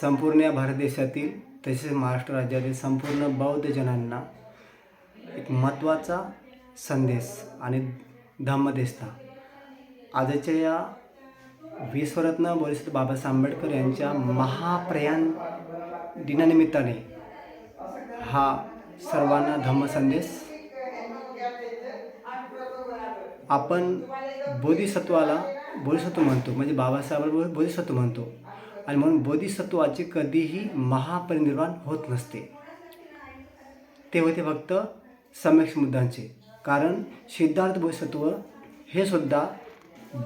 संपूर्ण या भारत देशातील तसेच महाराष्ट्र राज्यातील संपूर्ण बौद्ध जनांना एक महत्त्वाचा संदेश आणि धम्मदेस्ता आजच्या या विश्वरत्न बोधिसत्व बाबासाहेब आंबेडकर यांच्या महाप्रयाण दिनानिमित्ताने हा सर्वांना धम्म संदेश आपण बोधिसत्वाला बोधिसत्व म्हणतो म्हणजे बाबासाहेबांना बोधिसत्व म्हणतो. आणि म्हणून बोधिसत्वाचे कधीही महापरिनिर्वाण होत नसते. ते होते फक्त सम्यक मुद्दांचे. कारण सिद्धार्थ बोधिसत्व हे सुद्धा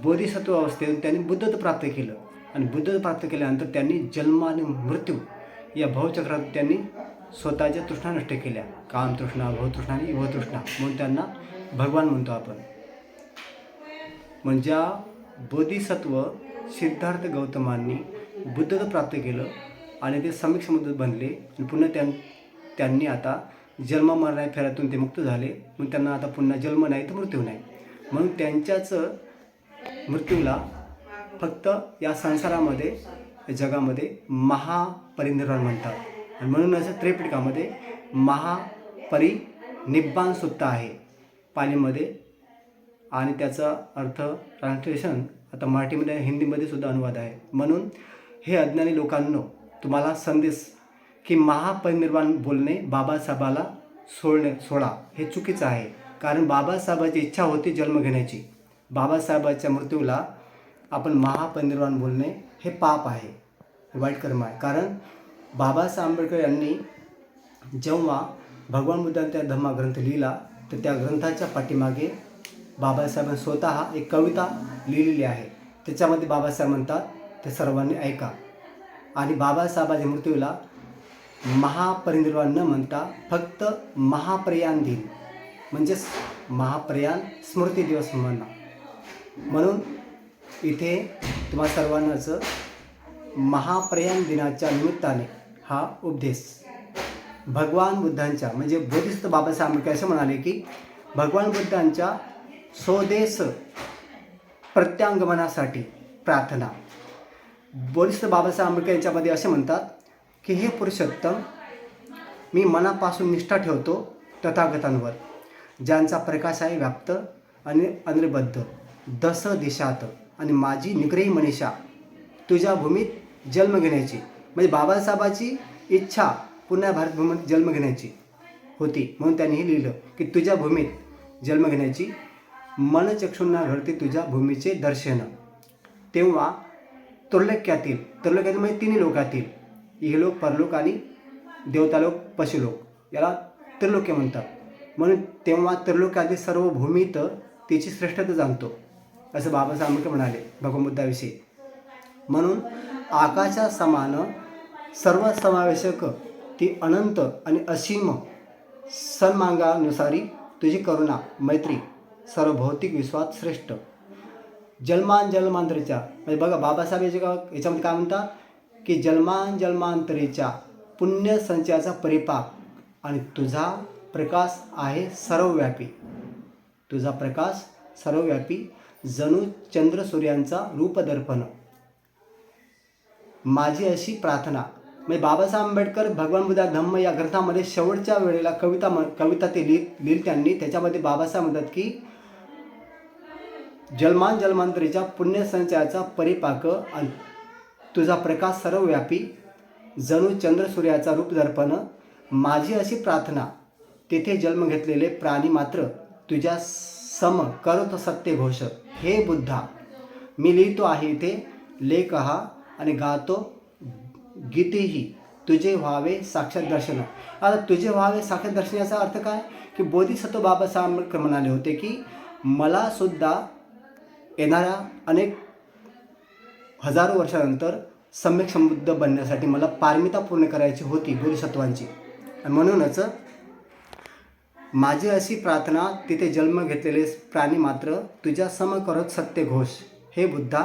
बोधिसत्व अवस्थेतून त्यांनी बुद्धत्व प्राप्त केलं. आणि बुद्धत्व प्राप्त केल्यानंतर त्यांनी जन्म आणि मृत्यू या भावचक्रात त्यांनी स्वतःच्या तृष्णा नष्ट केल्या. कामतृष्णा भवतृष्णा आणि युवतृष्णा म्हणून त्यांना भगवान म्हणतो आपण. म्हणजे बोधिसत्व सिद्धार्थ गौतमांनी बुद्धत्व प्राप्त केलं आणि ते समीक समुद्र बनले आणि पुन्हा त्यां त्यांनी आता जन्म मरणाऱ्या फेऱ्यातून ते मुक्त झाले. मग त्यांना आता पुन्हा जन्म नाही तर मृत्यू नाही. म्हणून त्यांच्याच मृत्यूला फक्त या संसारामध्ये जगामध्ये महापरिनिर्वाण म्हणतात. आणि म्हणूनच त्रिपिटकामध्ये महापरिनिब्बाण सुद्धा आहे. पालीमध्ये आणि त्याचा अर्थ ट्रान्सलेशन आता मराठीमध्ये हिंदीमध्ये सुद्धा अनुवाद आहे. म्हणून हे अज्ञानी लोकांनो तुम्हाला संदेश की महापरिनिर्वाण बोलणे बाबासाहेबाला सोडणे सोडा हे चुकीचं आहे. कारण बाबासाहेबाची इच्छा होती जन्म घेण्याची. बाबासाहेबाच्या मृत्यूला आपण महापरिनिर्वाण बोलणे हे पाप आहे वाईट कर्म आहे. कारण बाबासाहेब आंबेडकर यांनी जेव्हा भगवान बुद्धाने त्या धम्मा ग्रंथ लिहिला तर त्या ग्रंथाच्या पाठीमागे बाबासाहेबांनी स्वतः एक कविता लिहिलेली आहे. त्याच्यामध्ये बाबासाहेब म्हणतात ते सर्वांनी ऐका. आणि बाबासाहेबाच्या मृत्यूला महापरिनिर्वाण न म्हणता फक्त महाप्रयाण दिन म्हणजेच महाप्रयाण स्मृती दिवस म्हणा. म्हणून इथे तुम्हा सर्वांनाच महाप्रयाण दिनाच्या निमित्ताने हा उपदेश. भगवान बुद्धांच्या म्हणजे बोधिसत्व बाबासाहेब आंबेडकर असे म्हणाले की भगवान बुद्धांच्या स्वदेश प्रत्यांगमनासाठी प्रार्थना. वरिष्ठ बाबासाहेब आंबेडकर यांच्यामध्ये असे म्हणतात की हे पुरुषोत्तम मी मनापासून निष्ठा ठेवतो तथागतांवर ज्यांचा प्रकाश आहे व्याप्त आणि अनिर्बद्ध दस दिशात आणि माझी निग्रही मनीषा तुझ्या भूमीत जन्म घेण्याची म्हणजे बाबासाहेबाची इच्छा पुन्हा भारतभूमीत जन्म घेण्याची होती. म्हणून त्यांनी हे लिहिलं की तुझ्या भूमीत जन्म घेण्याची मनचक्षुंना घडते तुझ्या भूमीचे दर्शन. तेव्हा तुर्लक्यातील त्रिलोक्यातील म्हणजे तिन्ही लोकातील. इहलोक परलोक आणि देवतालोक पशुलोक याला त्रिलोक्य म्हणतात. म्हणून तेव्हा त्रिलोक्यातील सर्व भूमीत तिची श्रेष्ठता जाणतो. असं बाबासाहेब आंबेडकर म्हणाले भगवान बुद्धाविषयी म्हणून आकाशा समान सर्व समावेशक ती अनंत आणि असीम सन्मांगानुसारी तुझी करुणा मैत्री सर्व भौतिक विश्वात श्रेष्ठ. जन्मान जन्मांतरीच्या म्हणजे बघा बाबासाहेब याच्या का याच्यामध्ये काय म्हणतात की जन्मान जन्मांतरीच्या पुण्य संचयाचा परिपाक. आणि तुझा प्रकाश आहे सर्वव्यापी. तुझा प्रकाश सर्वव्यापी. जणू चंद्र सूर्यांचा रूपदर्पण. माझी अशी प्रार्थना. म्हणजे बाबासाहेब आंबेडकर भगवान बुद्धा धम्म या ग्रंथामध्ये शेवटच्या वेळेला कविता म कविता ते लिह लिहिली त्यांनी. त्याच्यामध्ये बाबासाहेब म्हणतात की जन्मान जन्मांतरीच्या पुण्यसंचयाचा परिपाक आणि तुझा प्रकाश सर्वव्यापी जणू चंद्र सूर्याचा रूप दर्पण माझी अशी प्रार्थना तेथे जन्म घेतलेले प्राणी मात्र तुझ्या सम करत सत्य घोष हे बुद्धा मी लिहितो आहे इथे लेख हा आणि गातो गीतेही तुझे व्हावे साक्षात दर्शन. आता तुझे व्हावे साक्षात दर्शन याचा अर्थ काय? की बोधिसत्व बाबासाहेब आंबेडकर म्हणाले होते की मला सुद्धा येणाऱ्या अनेक हजारो वर्षानंतर सम्यक समृद्ध बनण्यासाठी मला पारमिता पूर्ण करायची होती बोधिसत्वांची आणि म्हणूनच माझी अशी प्रार्थना तिथे जन्म घेतलेले प्राणी मात्र तुझ्या सम करत सत्य घोष हे बुद्धा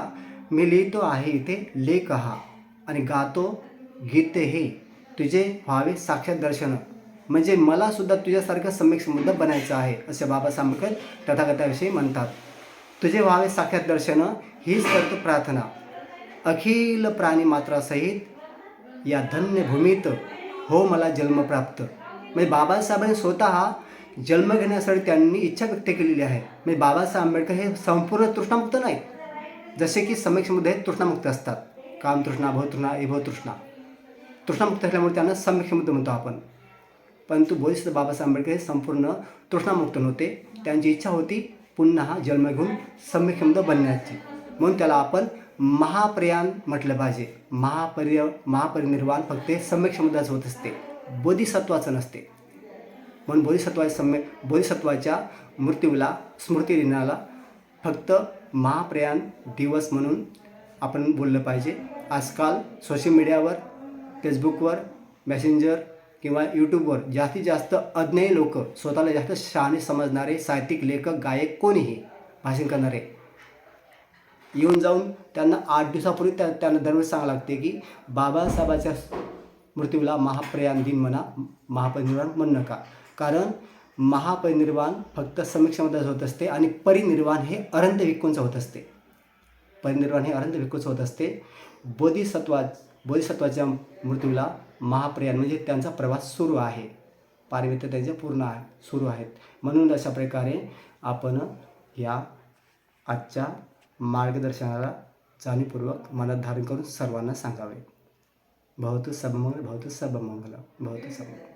मी लिहितो आहे इथे लेख हा आणि गातो गीते हे तुझे व्हावे साक्षात दर्शन. म्हणजे मला सुद्धा तुझ्यासारखं सम्यक समृद्ध बनायचं आहे असे बाबासाहेब आंबेडकर तथागताविषयी म्हणतात. तुझे व्हावे साक्षात दर्शन हीच करतो प्रार्थना. अखिल प्राणी मात्रासहित या धन्य भूमीत हो मला जन्म प्राप्त. म्हणजे बाबासाहेबांनी स्वतः जन्म घेण्यासाठी त्यांनी इच्छा व्यक्त केलेली आहे. म्हणजे बाबासाहेब आंबेडकर हे संपूर्ण तृष्णामुक्त नाही. जसे की समीक्षेमध्ये तृष्णामुक्त असतात. काम तृष्णा भवतृष्णा इभवतृष्णा तृष्णामुक्त असल्यामुळे त्यांना समीक्षेमध्ये म्हणतो आपण. परंतु बोधिसत्व बाबासाहेब आंबेडकर हे संपूर्ण तृष्णामुक्त नव्हते. त्यांची इच्छा होती पुन्हा जन्म घेऊन सम्यक्षमद बनण्याची. म्हणून त्याला आपण महाप्रयाण म्हटलं पाहिजे. महापर्य महापरिनिर्वाण फक्त समीक्षेमध्येच होत असते. बोधिसत्वाचं नसते. म्हणून बोधिसत्वाच्या सम्य बोधिसत्वाच्या मृत्यूला स्मृतिदिनाला फक्त महाप्रयाण दिवस म्हणून आपण बोललं पाहिजे. आजकाल सोशल मीडियावर फेसबुकवर मेसेंजर किंवा यूट्यूबवर जास्तीत जास्त अज्ञेय लोक स्वतःला जास्त शहाणे समजणारे साहित्यिक लेखक गायक कोणीही भाषण करणारे. येऊन जाऊन त्यांना आठ दिवसापूर्वी त्या त्यांना दरवेळेस सांगावं लागते की बाबासाहेबाच्या मृत्यूला महाप्रयाण दिन म्हणा महापरिनिर्वाण म्हणू नका. कारण महापरिनिर्वाण फक्त समीक्षेमध्ये होत असते आणि परिनिर्वाण हे अरंत भिक्कूंचं होत असते. परिनिर्वाण हे अरंत भिक्कूचं होत असते. बोधिसत्वा बोधिसत्वाच्या मृत्यूला महाप्रयाण म्हणजे त्यांचा प्रवास सुरू आहे. पारिमित्य त्यांचे पूर्ण आहे सुरू आहेत. म्हणून अशा प्रकारे आपण या आजच्या मार्गदर्शनाला जाणीवपूर्वक मनात धारण करून सर्वांना सांगावे. भवतु सबमंगल भवतु सबमंगल भवतु सबमंगल